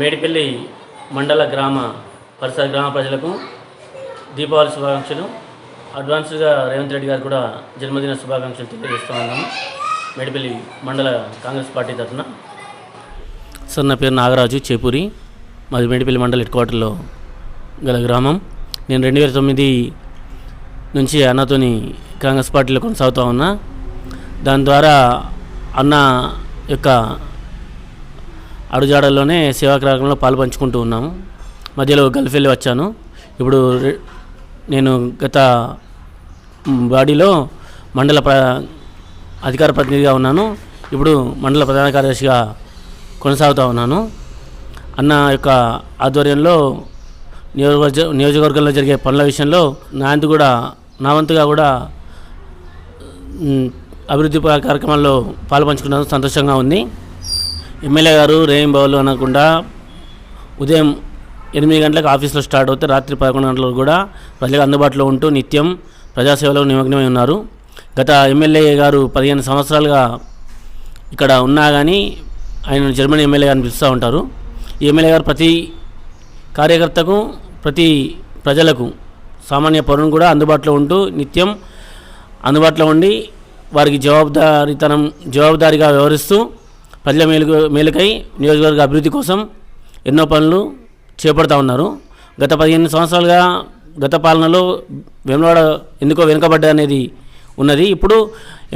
మేడిపల్లి మండల గ్రామ పరిసర గ్రామ ప్రజలకు దీపావళి శుభాకాంక్షలు. అడ్వాన్స్గా రేవంత్ రెడ్డి గారు కూడా జన్మదిన శుభాకాంక్షలు తెలియజేస్తూ ఉన్నాము మేడిపల్లి మండల కాంగ్రెస్ పార్టీ తరఫున. సార్ నా పేరు నాగరాజు చేపూరి. మాది మేడిపల్లి మండల హెడ్ క్వార్టర్లో గల గ్రామం. నేను రెండు వేల తొమ్మిది నుంచి అన్నతోని కాంగ్రెస్ పార్టీలో కొనసాగుతూ ఉన్నా. దాని ద్వారా అన్న యొక్క అడుగుజాడల్లోనే సేవా కార్యక్రమంలో పాలు పంచుకుంటూ ఉన్నాము. మధ్యలో గల్ఫ్ వెళ్ళి వచ్చాను. ఇప్పుడు నేను గత బాడీలో మండల ప్ర అధికార ప్రతినిధిగా ఉన్నాను. ఇప్పుడు మండల ప్రధాన కార్యదర్శిగా కొనసాగుతూ ఉన్నాను. అన్న యొక్క ఆధ్వర్యంలో నియోజకవర్గ నియోజకవర్గంలో జరిగే పనుల విషయంలో నా వంతు కూడా నా వంతుగా కూడా అభివృద్ధి కార్యక్రమాల్లో పాల్పంచుకున్నందుకు సంతోషంగా ఉంది. ఎమ్మెల్యే గారు రేయం అనకుండా ఉదయం ఎనిమిది గంటలకు ఆఫీస్లో స్టార్ట్ అవుతే రాత్రి పదకొండు గంటలకు కూడా ప్రజలకు అందుబాటులో ఉంటూ నిత్యం ప్రజాసేవలో నిమగ్నమై ఉన్నారు. గత ఎమ్మెల్యే గారు పదిహేను సంవత్సరాలుగా ఇక్కడ ఉన్నా కానీ ఆయన జర్మనీ ఎమ్మెల్యే గారిని పిలుస్తూ ఉంటారు. ఈ ఎమ్మెల్యే గారు ప్రతి కార్యకర్తకు ప్రతి ప్రజలకు సామాన్య పౌరుని కూడా అందుబాటులో ఉంటూ నిత్యం అందుబాటులో ఉండి వారికి జవాబుదారీతనం జవాబుదారీగా వ్యవహరిస్తూ ప్రజల మేలుకు మేలుకై నియోజకవర్గ అభివృద్ధి కోసం ఎన్నో పనులు చేపడతా ఉన్నారు. గత పదిహేను సంవత్సరాలుగా గత పాలనలో వేములవాడ ఎందుకో వెనుకబడ్డ అనేది ఉన్నది. ఇప్పుడు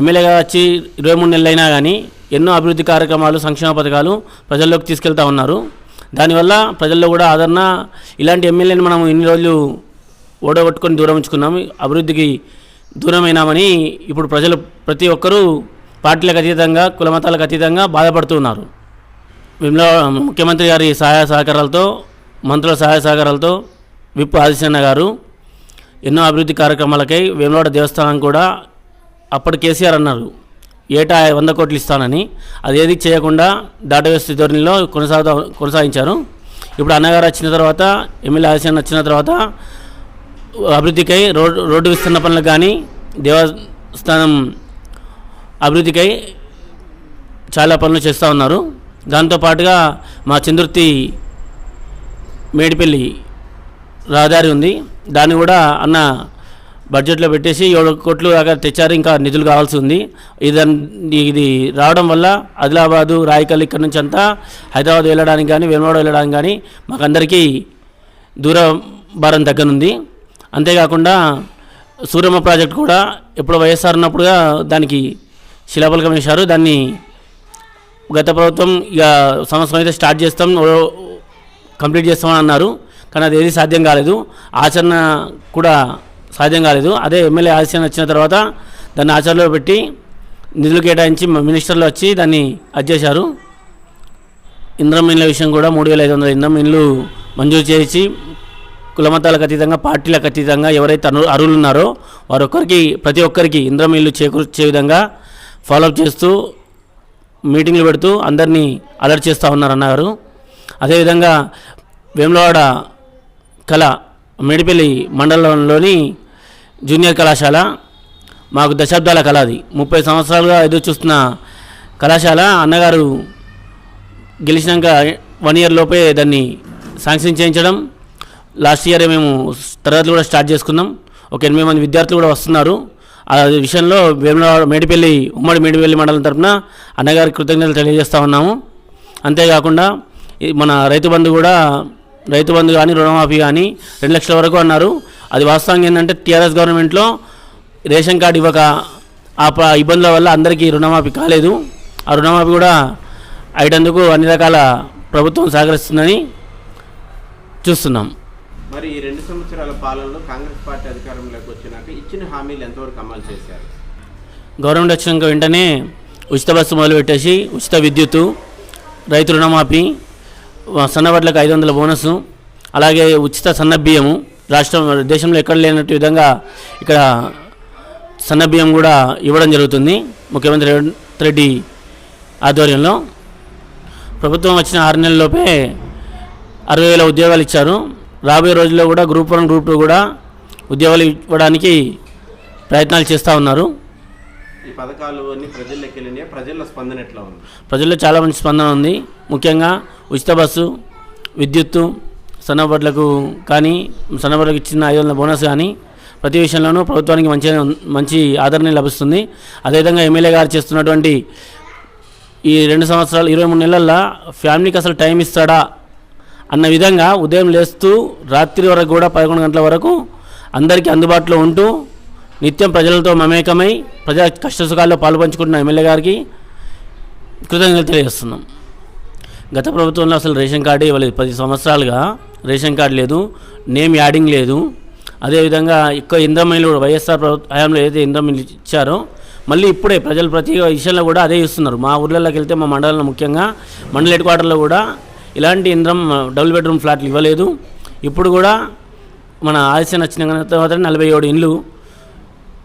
ఎమ్మెల్యేగా వచ్చి ఇరవై మూడు నెలలు అయినా కానీ ఎన్నో అభివృద్ధి కార్యక్రమాలు సంక్షేమ పథకాలు ప్రజల్లోకి తీసుకెళ్తా ఉన్నారు. దానివల్ల ప్రజల్లో కూడా ఆదరణ ఇలాంటి ఎమ్మెల్యేని మనం ఇన్ని రోజులు ఓడగొట్టుకొని దూరం ఉంచుకున్నాము. అభివృద్ధికి దూరమైనామని ఇప్పుడు ప్రజలు ప్రతి ఒక్కరూ పార్టీలకు అతీతంగా కులమతాలకు అతీతంగా బాధపడుతున్నారు. విమ్లా ముఖ్యమంత్రి గారి సహాయ సహకారాలతో మంత్రుల సహాయ సహకారాలతో విప్ ఆదిశన్న గారు ఎన్నో అభివృద్ధి కార్యక్రమాలకై వేములవాడ దేవస్థానం కూడా అప్పటి కేసీఆర్ అన్నారు. ఏటా వంద కోట్లు ఇస్తానని. అది ఏది చేయకుండా దాటవేస్తు ధోరణిలో కొనసాగుతా కొనసాగించారు. ఇప్పుడు అన్నగారు వచ్చిన తర్వాత ఎమ్మెల్యే ఆదిశన్న వచ్చిన తర్వాత అభివృద్ధికై రోడ్డు రోడ్డు విస్తరణ పనులకు కానీ దేవస్థానం అభివృద్ధికై చాలా పనులు చేస్తూ ఉన్నారు. దాంతోపాటుగా మా చంద్రుర్తి మేడిపల్లి రహదారి ఉంది. దాన్ని కూడా అన్న బడ్జెట్లో పెట్టేసి ఏడు కోట్లు దాకా తెచ్చారు. ఇంకా నిధులు కావాల్సి ఉంది. ఇది ఇది రావడం వల్ల ఆదిలాబాదు రాయకల్ ఇక్కడ నుంచి అంతా హైదరాబాద్ వెళ్ళడానికి కానీ వేమవాడ వెళ్ళడానికి కానీ మాకందరికీ దూర భారం తగ్గనుంది. అంతేకాకుండా సూర్యమ్మ ప్రాజెక్ట్ కూడా ఎప్పుడు వైఎస్ఆర్ ఉన్నప్పుడుగా దానికి శిలాఫలకం వేశారు. దాన్ని గత ప్రభుత్వం ఇక సంవత్సరం అయితే స్టార్ట్ చేస్తాం కంప్లీట్ చేస్తామని అన్నారు. కానీ అది ఏది సాధ్యం కాలేదు. ఆచరణ కూడా సాధ్యం కాలేదు. అదే ఎమ్మెల్యే ఆశయం వచ్చిన తర్వాత దాన్ని ఆచరణలో పెట్టి నిధులు కేటాయించి మినిస్టర్లు వచ్చి దాన్ని అది చేశారు. ఇంద్రం ఇండ్ల విషయం కూడా మూడు వేల ఐదు వందల ఇంద్రం ఇండ్లు మంజూరు చేసి కులమతాలకు అతీతంగా పార్టీలకు అతీతంగా ఎవరైతే అను అర్హులు ఉన్నారో వారొక్కరికి ప్రతి ఒక్కరికి ఇంద్రం ఇల్లు చేకూర్చే విధంగా ఫాలోఅప్ చేస్తూ మీటింగ్లు పెడుతూ అందరినీ అలర్ట్ చేస్తూ ఉన్నారు అన్నగారు. అదేవిధంగా వేములవాడ కళ మేడిపల్లి మండలంలోని జూనియర్ కళాశాల మాకు దశాబ్దాల కళ అది. ముప్పై సంవత్సరాలుగా ఎదురు చూస్తున్న కళాశాల అన్నగారు గెలిచినాక వన్ ఇయర్ లోపే దాన్ని శాంక్షన్ చేయించడం. లాస్ట్ ఇయర్ మేము తరగతులు కూడా స్టార్ట్ చేసుకున్నాం. ఒక ఎనిమిది మంది విద్యార్థులు కూడా వస్తున్నారు. ఆ విషయంలో వేములవాడ మేడిపల్లి ఉమ్మడి మేడిపల్లి మండలం తరపున అన్నగారికి కృతజ్ఞతలు తెలియజేస్తూ ఉన్నాము. అంతేకాకుండా మన రైతు బంధు కూడా రైతు బంధు కానీ రుణమాఫీ కానీ రెండు లక్షల వరకు అన్నారు. అది వాస్తవంగా ఏంటంటే టీఆర్ఎస్ గవర్నమెంట్లో రేషన్ కార్డు ఇవ్వక ఆ ప- ఇబ్బందుల వల్ల అందరికీ రుణమాఫీ కాలేదు. ఆ రుణమాఫీ కూడా అయ్యేటందుకు అన్ని రకాల ప్రభుత్వం సహకరిస్తుందని చూస్తున్నాం. మరి ఈ రెండు సంవత్సరాల పాలనలో కాంగ్రెస్ పార్టీ అధికారంలో ఇచ్చిన హామీలు ఎంతవరకు అమలు చేశారు? గవర్నమెంట్ వచ్చినాక వెంటనే ఉచిత బస్సు మొదలుపెట్టేసి ఉచిత విద్యుత్తు రైతు రుణమాఫీ సన్నబడ్లకు ఐదు వందల బోనసు అలాగే ఉచిత సన్న బియ్యము. రాష్ట్రం దేశంలో ఎక్కడ లేనట్టు విధంగా ఇక్కడ సన్న బియ్యం కూడా ఇవ్వడం జరుగుతుంది ముఖ్యమంత్రి రేవంత్ రెడ్డి ఆధ్వర్యంలో. ప్రభుత్వం వచ్చిన ఆరు నెలల్లోపే అరవై వేల ఉద్యోగాలు ఇచ్చారు. రాబోయే రోజుల్లో కూడా గ్రూప్ వన్ గ్రూప్ టూ కూడా ఉద్యోగాలు ఇవ్వడానికి ప్రయత్నాలు చేస్తూ ఉన్నారు. ఈ పథకాలు అన్ని ప్రజల్లోకి వెళ్ళినాయి? ప్రజల స్పందన ఎట్లా ఉంది? ప్రజల్లో చాలా మంచి స్పందన ఉంది. ముఖ్యంగా ఉచిత బస్సు విద్యుత్తు సన్నబడ్లకు కానీ సన్నబడ్లకు ఇచ్చిన ఐదు వందల బోనస్ కానీ ప్రతి విషయంలోనూ ప్రభుత్వానికి మంచి మంచి ఆదరణ లభిస్తుంది. అదేవిధంగా ఎమ్మెల్యే గారు చేస్తున్నటువంటి ఈ రెండు సంవత్సరాలు ఇరవై మూడు నెలల్లో ఫ్యామిలీకి అసలు టైం ఇస్తాడా అన్న విధంగా ఉదయం లేస్తూ రాత్రి వరకు కూడా పదకొండు గంటల వరకు అందరికీ అందుబాటులో ఉంటూ నిత్యం ప్రజలతో మమేకమై ప్రజా కష్టసుఖాల్లో పాల్పంచుకుంటున్న ఎమ్మెల్యే గారికి కృతజ్ఞతలు తెలియజేస్తున్నాం. గత ప్రభుత్వంలో అసలు రేషన్ కార్డు ఇవ్వలేదు. పది సంవత్సరాలుగా రేషన్ కార్డు లేదు నేమ్ యాడింగ్ లేదు. అదేవిధంగా ఎక్కువ ఇంద్రమైలు కూడా వైఎస్ఆర్ ప్రభుత్వ హయాంలో ఏదైతే ఇంద్రమైలు ఇచ్చారో మళ్ళీ ఇప్పుడే ప్రజలు ప్రతి విషయంలో కూడా అదే ఇస్తున్నారు మా ఊర్లలోకి వెళ్తే మా మండలంలో ముఖ్యంగా మండల హెడ్ క్వార్టర్లో కూడా ఇలాంటి ఇంద్రం డబుల్ బెడ్రూమ్ ఫ్లాట్లు ఇవ్వలేదు. ఇప్పుడు కూడా మన ఆలస్యం వచ్చిన తర్వాత నలభై ఏడు ఇండ్లు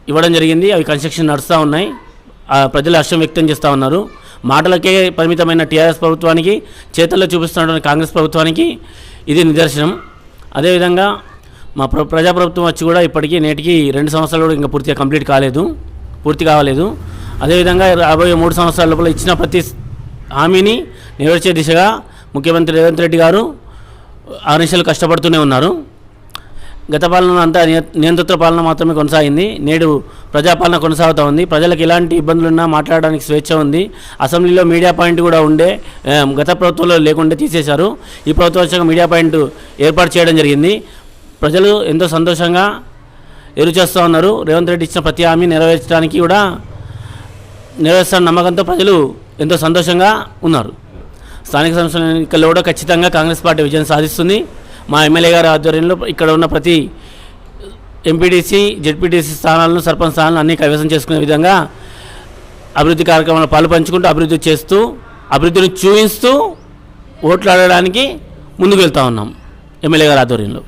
ఇవ్వడం జరిగింది. అవి కన్స్ట్రక్షన్ నడుస్తూ ఉన్నాయి. ఆ ప్రజలు హర్షం వ్యక్తం చేస్తూ ఉన్నారు. మాటలకే పరిమితమైన టీఆర్ఎస్ ప్రభుత్వానికి చేతల్లో చూపిస్తున్నటువంటి కాంగ్రెస్ ప్రభుత్వానికి ఇది నిదర్శనం. అదేవిధంగా మా ప్ర ప్రజాప్రభుత్వం వచ్చి కూడా ఇప్పటికీ నేటికి రెండు సంవత్సరాలు కూడా ఇంకా పూర్తిగా కంప్లీట్ కాలేదు. పూర్తి కావలేదు. అదేవిధంగా రాబోయే మూడు సంవత్సరాల లోపల ఇచ్చిన ప్రతి హామీని నెరవేర్చే దిశగా ముఖ్యమంత్రి రేవంత్ రెడ్డి గారు నిమిషాలు కష్టపడుతూనే ఉన్నారు. గత పాలన అంతా నియంతృత్వ పాలన మాత్రమే కొనసాగింది. నేడు ప్రజాపాలన కొనసాగుతూ ఉంది. ప్రజలకు ఎలాంటి ఇబ్బందులున్నా మాట్లాడడానికి స్వేచ్ఛ ఉంది. అసెంబ్లీలో మీడియా పాయింట్ కూడా ఉండే గత ప్రభుత్వంలో లేకుండా తీసేశారు. ఈ ప్రభుత్వం వచ్చాక మీడియా పాయింట్ ఏర్పాటు చేయడం జరిగింది. ప్రజలు ఎంతో సంతోషంగా ఎదురుచేస్తూ ఉన్నారు. రేవంత్ రెడ్డి ఇచ్చిన ప్రతి హామీ నెరవేర్చడానికి కూడా నెరవేర్చిన నమ్మకంతో ప్రజలు ఎంతో సంతోషంగా ఉన్నారు. స్థానిక సంస్థల ఎన్నికల్లో కూడా ఖచ్చితంగా కాంగ్రెస్ పార్టీ విజయం సాధిస్తుంది. మా ఎమ్మెల్యే గారి ఆధ్వర్యంలో ఇక్కడ ఉన్న ప్రతి ఎంపీటీసీ జెడ్పీటీసీ స్థానాలను సర్పంచ్ స్థానాలను అన్ని కైవసం చేసుకునే విధంగా అభివృద్ధి కార్యక్రమాలు పాలు పంచుకుంటూ అభివృద్ధి చేస్తూ అభివృద్ధిని చూపిస్తూ ఓట్లాడడానికి ముందుకు వెళ్తూ ఉన్నాం ఎమ్మెల్యే గారి ఆధ్వర్యంలో.